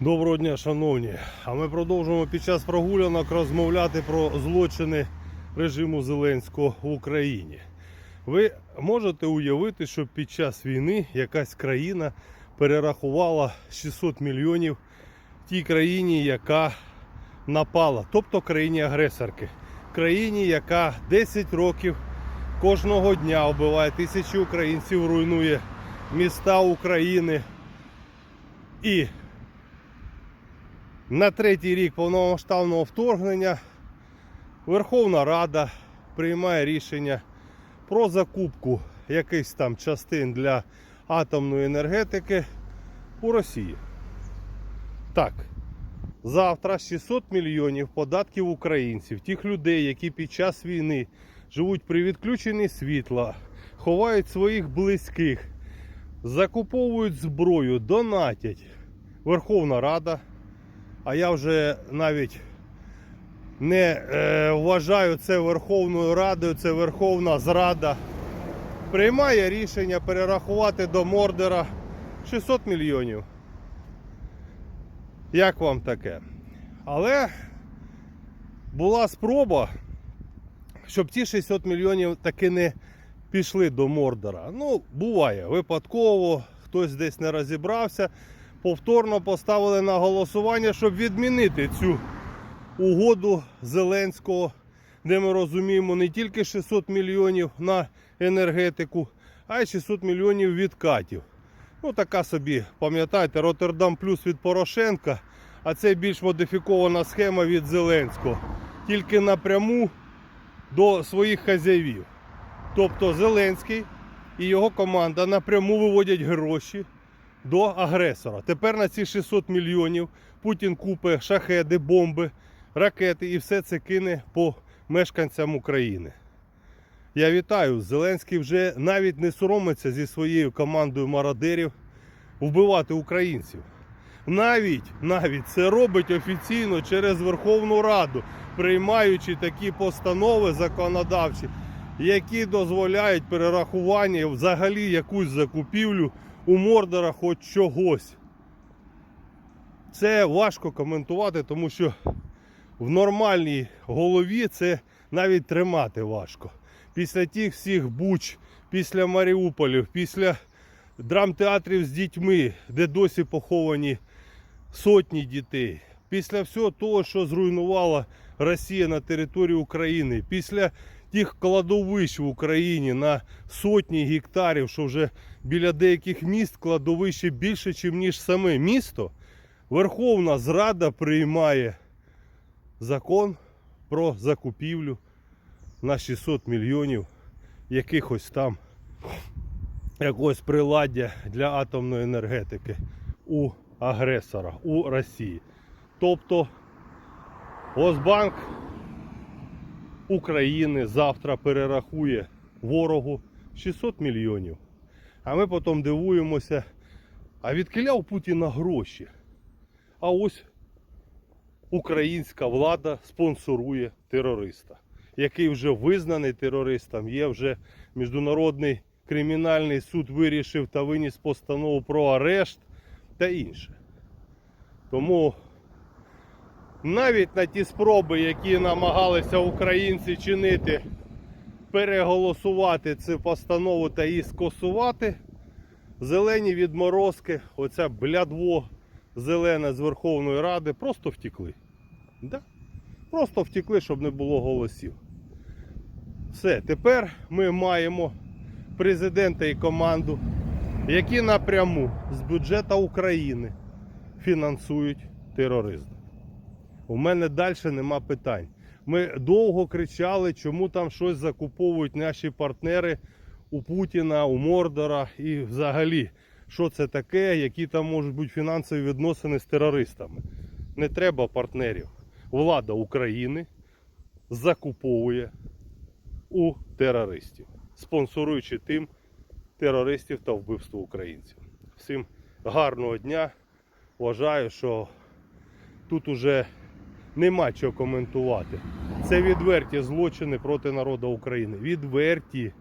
Доброго дня, шановні. А ми продовжуємо під час прогулянок розмовляти про злочини режиму Зеленського в Україні. Ви можете уявити, що під час війни якась країна перерахувала 600 мільйонів тій країні, яка напала, тобто країні-агресорки, країні, яка 10 років кожного дня вбиває тисячі українців, руйнує міста України і на третій рік повномасштабного вторгнення Верховна Рада приймає рішення про закупку якихось там частин для атомної енергетики у Росії. Так, завтра 600 мільйонів податків українців, тих людей, які під час війни живуть при відключенні світла, ховають своїх близьких, закуповують зброю, донатять. Верховна Рада а я вже навіть не е, вважаю це Верховною Радою, це Верховна Зрада. Приймає рішення перерахувати до Мордера 600 мільйонів. Як вам таке? Але була спроба, щоб ті 600 мільйонів таки не пішли до Мордора. Ну, буває, випадково, хтось десь не розібрався повторно поставили на голосування, щоб відмінити цю угоду Зеленського, де ми розуміємо не тільки 600 мільйонів на енергетику, а й 600 мільйонів відкатів. Ну, така собі, пам'ятаєте, Роттердам плюс від Порошенка, а це більш модифікована схема від Зеленського. Тільки напряму до своїх хазяїв. Тобто Зеленський і його команда напряму виводять гроші до агресора. Тепер на ці 600 мільйонів Путін купить шахеди, бомби, ракети і все це кине по мешканцям України. Я вітаю, Зеленський вже навіть не соромиться зі своєю командою мародерів вбивати українців. Навіть навіть це робить офіційно через Верховну Раду, приймаючи такі постанови законодавчі, які дозволяють перерахування взагалі якусь закупівлю у Мордора хоч чогось. Це важко коментувати, тому що в нормальній голові це навіть тримати важко. Після тих всіх буч, після Маріуполів, після драмтеатрів з дітьми, де досі поховані сотні дітей, після всього того, що зруйнувала Росія на території України, після тих кладовищ в Україні на сотні гектарів, що вже біля деяких міст кладовище більше, ніж саме місто, Верховна Зрада приймає закон про закупівлю на 600 мільйонів якихось там якогось приладдя для атомної енергетики у агресора у Росії. Тобто Госбанк України завтра перерахує ворогу 600 мільйонів. А ми потім дивуємося, а відкиля у Путіна гроші. А ось українська влада спонсорує терориста, який вже визнаний терористом, є вже міжнародний кримінальний суд вирішив та виніс постанову про арешт та інше. Тому навіть на ті спроби, які намагалися українці чинити, переголосувати цю постанову та її скосувати, зелені відморозки, оця блядво зелене з Верховної Ради, просто втекли. Да? Просто втекли, щоб не було голосів. Все, тепер ми маємо президента і команду, які напряму з бюджету України фінансують тероризм. У мене далі нема питань. Ми довго кричали, чому там щось закуповують наші партнери у Путіна, у Мордора і взагалі, що це таке, які там можуть бути фінансові відносини з терористами. Не треба партнерів. Влада України закуповує у терористів, спонсоруючи тим терористів та вбивство українців. Всім гарного дня. Вважаю, що тут уже нема чого коментувати. Це відверті злочини проти народу України. Відверті.